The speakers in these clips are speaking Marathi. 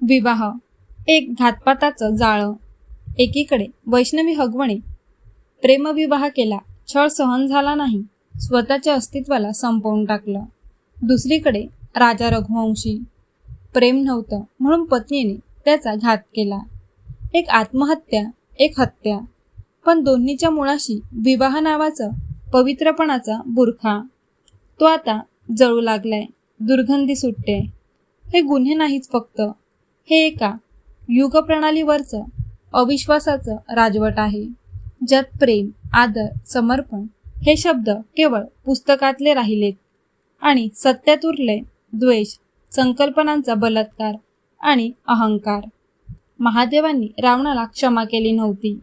विवाह. एक घातपाताचं जाळं. एकीकडे वैष्णवी हगवणे. प्रेमविवाह केला छळ सहन झाला नाही स्वतःच्या अस्तित्वाला संपवून टाकलं. दुसरीकडे राजा रघुवंशी. प्रेम नव्हतं म्हणून पत्नीने त्याचा घात केला. एक आत्महत्या एक हत्या. पण दोन्हीच्या मुळाशी विवाह नावाचं पवित्रपणाचा बुरखा. तो आता जळू लागलाय दुर्गंधी सुटते. हे गुन्हे नाहीच फक्त. हे एका युगप्रणालीवरचं अविश्वासाचं राजवट आहे ज्यात प्रेम आदर समर्पण हे शब्द केवळ पुस्तकातले राहिलेत आणि सत्यात उरले द्वेष संकल्पनांचा बलात्कार आणि अहंकार. महादेवांनी रावणाला क्षमा केली नव्हती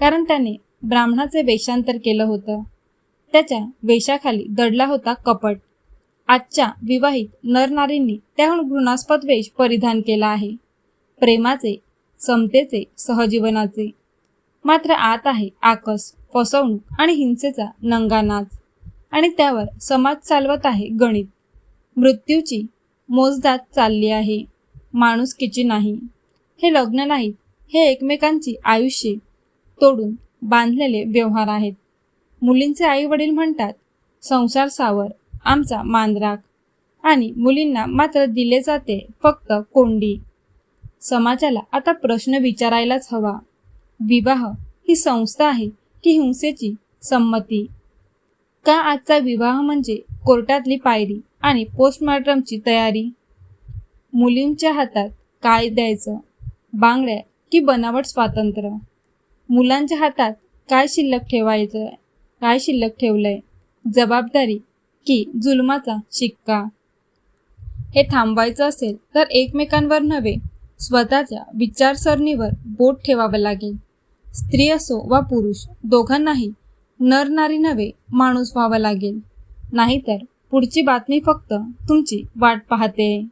कारण त्याने ब्राह्मणाचे वेषांतर केलं होतं. त्याच्या वेशाखाली दडला होता कपट. आजच्या विवाहित नरनारींनी त्याहून घृणास्पद वेश परिधान केला आहे. प्रेमाचे समतेचे सहजीवनाचे. मात्र आत आहे आकस फसवणूक आणि हिंसेचा नंगा नाच. आणि त्यावर समाज चालवत आहे गणित. मृत्यूची मोजदात चालली आहे. माणुसकीची नाही. हे लग्न नाहीत हे एकमेकांची आयुष्ये तोडून बांधलेले व्यवहार आहेत. मुलींचे आई वडील म्हणतात संसार सावर आमचा मांद्राक आणि मुलींना मात्र दिले जाते फक्त कोंडी. समाजाला आता प्रश्न विचारायलाच हवा. विवाह ही संस्था आहे की हिंसेची संमती? का आजचा विवाह म्हणजे कोर्टातली पायरी आणि पोस्टमॉर्टमची तयारी? मुलींच्या हातात काय द्यायचं? बांगड्या की बनावट स्वातंत्र्य? मुलांच्या हातात काय शिल्लक ठेवायचं काय शिल्लक ठेवलंय? जबाबदारी की जुलमाचा शिक्का? हे थांबवायचं असेल तर एकमेकांवर नव्हे स्वतःच्या विचारसरणीवर बोट ठेवावं लागेल. स्त्री असो वा पुरुष दोघांनाही नर नारी नव्हे माणूस व्हावं लागेल. नाहीतर पुढची बातमी फक्त तुमची वाट पाहते.